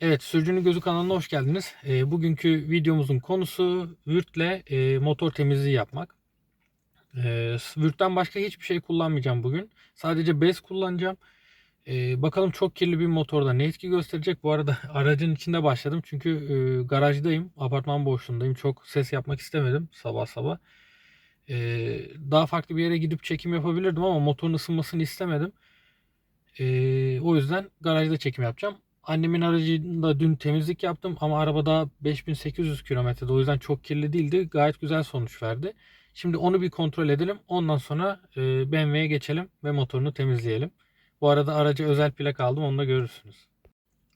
Evet, Sürücünün Gözü kanalına hoş geldiniz. Ee, bugünkü videomuzun konusu Vürt'le e, motor temizliği yapmak. Ee, Vürt'ten başka hiçbir şey kullanmayacağım bugün. Sadece bez kullanacağım. Ee, bakalım çok kirli bir motorda ne etki gösterecek. Bu arada aracın içinde başladım. Çünkü e, garajdayım, apartman boşluğundayım. Çok ses yapmak istemedim sabah sabah. Ee, daha farklı bir yere gidip çekim yapabilirdim ama motorun ısınmasını istemedim. Ee, o yüzden garajda çekim yapacağım. Annemin aracında dün temizlik yaptım ama arabada 5800 kilometrede o yüzden çok kirli değildi. Gayet güzel sonuç verdi. Şimdi onu bir kontrol edelim. Ondan sonra e, BMW'ye geçelim ve motorunu temizleyelim. Bu arada araca özel plak aldım onu da görürsünüz.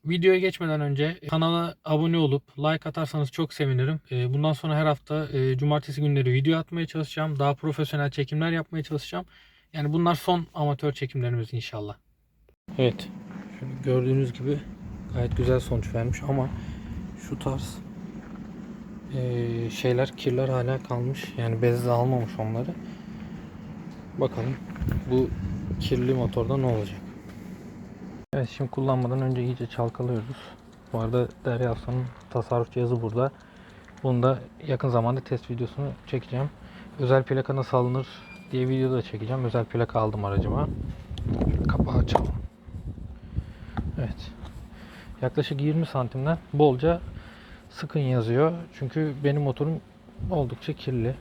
Videoya geçmeden önce kanala abone olup like atarsanız çok sevinirim. E, Bundan sonra her hafta e, cumartesi günleri video atmaya çalışacağım. Daha profesyonel çekimler yapmaya çalışacağım. Yani bunlar son amatör çekimlerimiz inşallah. Evet. Şöyle gördüğünüz gibi gayet güzel sonuç vermiş ama şu tarz eee, şeyler kirler hala kalmış. Yani bezle almamış onları. Bakalım bu kirli motorda ne olacak. Evet şimdi kullanmadan önce iyice çalkalıyoruz. Bu arada Derya Aslan'ın tasarruf cihazı burada. Bunu da yakın zamanda test videosunu çekeceğim. Özel plaka nasıl alınır diye video da çekeceğim. Özel plaka aldım aracıma. Kapağı açalım. Evet. Yaklaşık 20 santimden bolca sıkın yazıyor. Çünkü benim motorum oldukça kirli.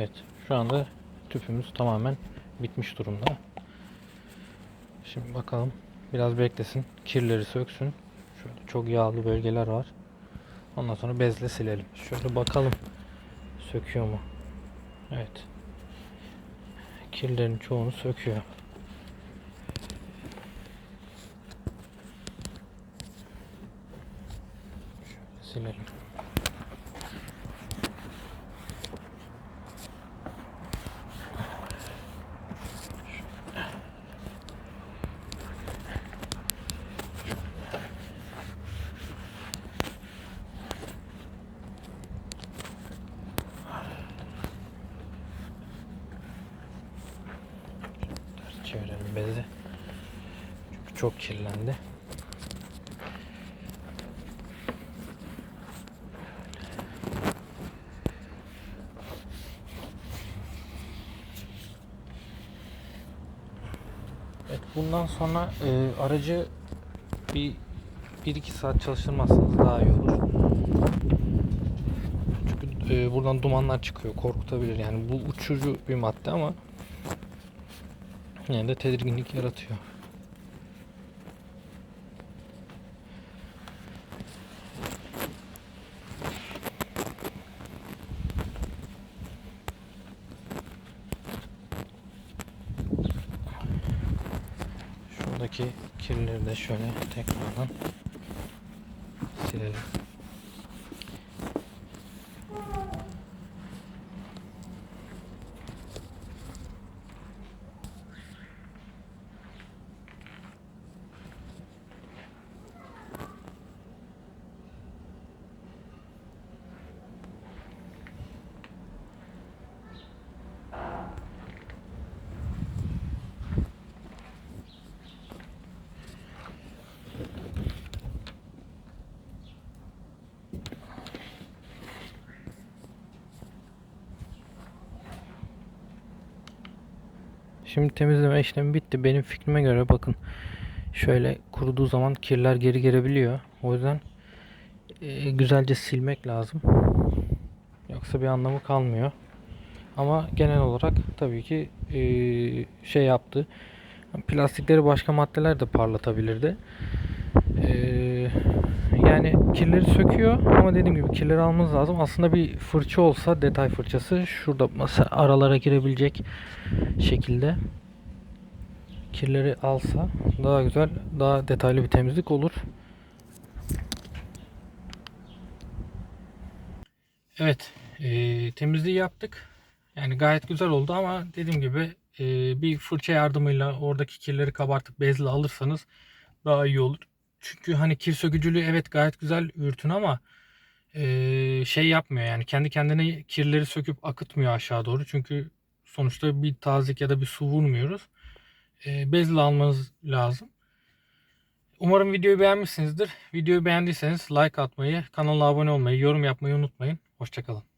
Evet, şu anda tüpümüz tamamen bitmiş durumda. Şimdi bakalım biraz beklesin, kirleri söksün. Şöyle çok yağlı bölgeler var. Ondan sonra bezle silelim. Şöyle bakalım söküyor mu? Evet. Kirlerin çoğunu söküyor. Şöyle silelim. Çevirelim bezi. Çünkü çok kirlendi. Evet, bundan sonra e, aracı bir 1-2 saat çalıştırmazsanız daha iyi olur. Çünkü e, buradan dumanlar çıkıyor, korkutabilir. Yani bu uçucu bir madde ama yine de tedirginlik yaratıyor. Şuradaki kirleri de şöyle tekrardan silelim. Şimdi temizleme işlemi bitti. Benim fikrime göre bakın şöyle kuruduğu zaman kirler geri gelebiliyor. O yüzden e, güzelce silmek lazım. Yoksa bir anlamı kalmıyor. Ama genel olarak tabii ki e, şey yaptı. Plastikleri başka maddeler de parlatabilirdi. E, yani kirleri söküyor ama dediğim gibi kirleri almanız lazım. Aslında bir fırça olsa detay fırçası şurada aralara girebilecek şekilde kirleri alsa daha güzel, daha detaylı bir temizlik olur. Evet, e, temizliği yaptık. Yani gayet güzel oldu ama dediğim gibi e, bir fırça yardımıyla oradaki kirleri kabartıp bezle alırsanız daha iyi olur. Çünkü hani kir sökücülüğü evet gayet güzel ürtün ama e, şey yapmıyor yani kendi kendine kirleri söküp akıtmıyor aşağı doğru. Çünkü sonuçta bir tazik ya da bir su vurmuyoruz. E, bezle almanız lazım. Umarım videoyu beğenmişsinizdir. Videoyu beğendiyseniz like atmayı, kanala abone olmayı, yorum yapmayı unutmayın. Hoşçakalın.